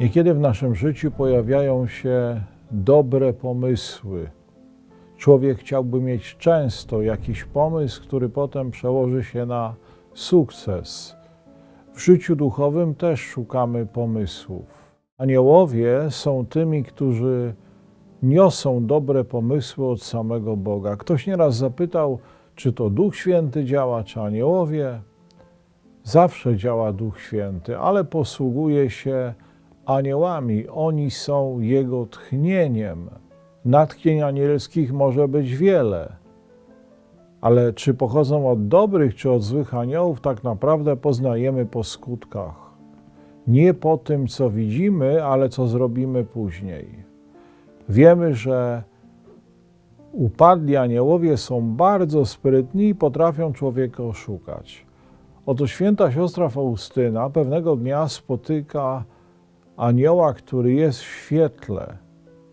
Niekiedy w naszym życiu pojawiają się dobre pomysły. Człowiek chciałby mieć często jakiś pomysł, który potem przełoży się na sukces. W życiu duchowym też szukamy pomysłów. Aniołowie są tymi, którzy niosą dobre pomysły od samego Boga. Ktoś nieraz zapytał, czy to Duch Święty działa, czy aniołowie. Zawsze działa Duch Święty, ale posługuje się aniołami. Oni są Jego tchnieniem. Natchnień anielskich może być wiele, ale czy pochodzą od dobrych, czy od złych aniołów, tak naprawdę poznajemy po skutkach. Nie po tym, co widzimy, ale co zrobimy później. Wiemy, że upadli aniołowie są bardzo sprytni i potrafią człowieka oszukać. Oto święta siostra Faustyna pewnego dnia spotyka anioła, który jest w świetle.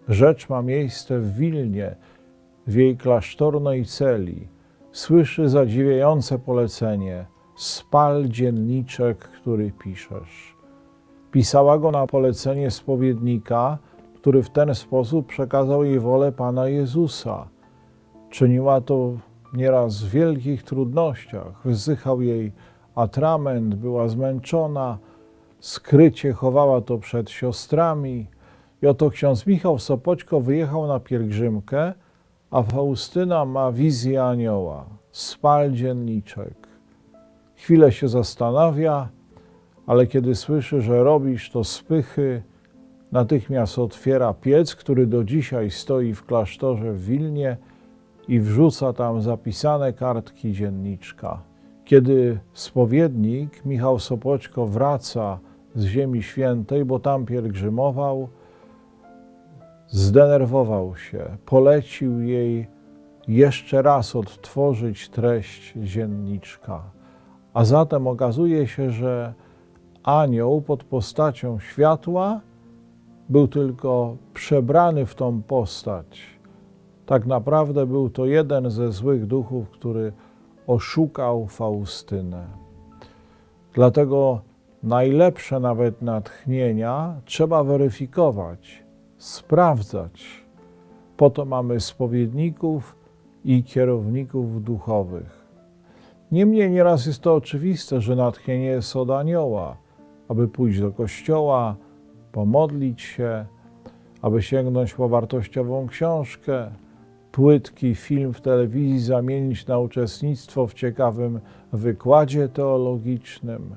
Rzecz ma miejsce w Wilnie, w jej klasztornej celi. Słyszy zadziwiające polecenie: spal dzienniczek, który piszesz. Pisała go na polecenie spowiednika, który w ten sposób przekazał jej wolę Pana Jezusa. Czyniła to nieraz w wielkich trudnościach. Wysychał jej atrament, była zmęczona, skrycie chowała to przed siostrami. I oto ksiądz Michał Sopoćko wyjechał na pielgrzymkę, a Faustyna ma wizję anioła. Spal dzienniczek. Chwilę się zastanawia, ale kiedy słyszy, że robisz to spychy, natychmiast otwiera piec, który do dzisiaj stoi w klasztorze w Wilnie i wrzuca tam zapisane kartki dzienniczka. Kiedy spowiednik Michał Sopoćko wraca z Ziemi Świętej, bo tam pielgrzymował, zdenerwował się, polecił jej jeszcze raz odtworzyć treść dzienniczka. A zatem okazuje się, że anioł pod postacią światła był tylko przebrany w tą postać. Tak naprawdę był to jeden ze złych duchów, który oszukał Faustynę. Dlatego najlepsze nawet natchnienia trzeba weryfikować, sprawdzać. Po to mamy spowiedników i kierowników duchowych. Niemniej nieraz jest to oczywiste, że natchnienie jest od anioła, aby pójść do kościoła, pomodlić się, aby sięgnąć po wartościową książkę, płytki film w telewizji zamienić na uczestnictwo w ciekawym wykładzie teologicznym.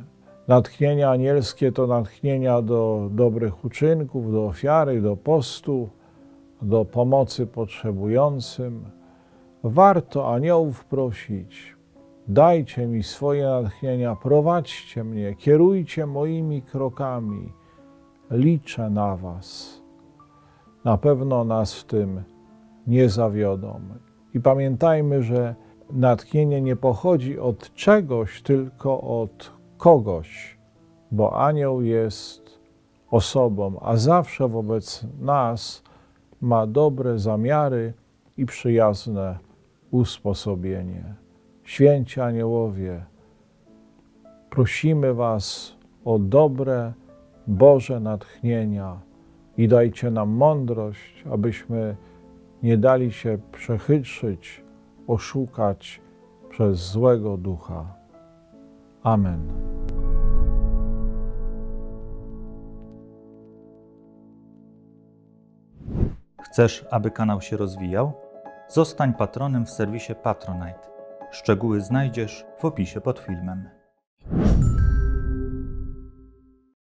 Natchnienia anielskie to natchnienia do dobrych uczynków, do ofiary, do postu, do pomocy potrzebującym. Warto aniołów prosić. Dajcie mi swoje natchnienia, prowadźcie mnie, kierujcie moimi krokami. Liczę na Was. Na pewno nas w tym nie zawiodą. I pamiętajmy, że natchnienie nie pochodzi od czegoś, tylko od kogoś, bo anioł jest osobą, a zawsze wobec nas ma dobre zamiary i przyjazne usposobienie. Święci aniołowie, prosimy Was o dobre, Boże natchnienia i dajcie nam mądrość, abyśmy nie dali się przechytrzyć, oszukać przez złego ducha. Amen. Chcesz, aby kanał się rozwijał? Zostań patronem w serwisie Patronite. Szczegóły znajdziesz w opisie pod filmem.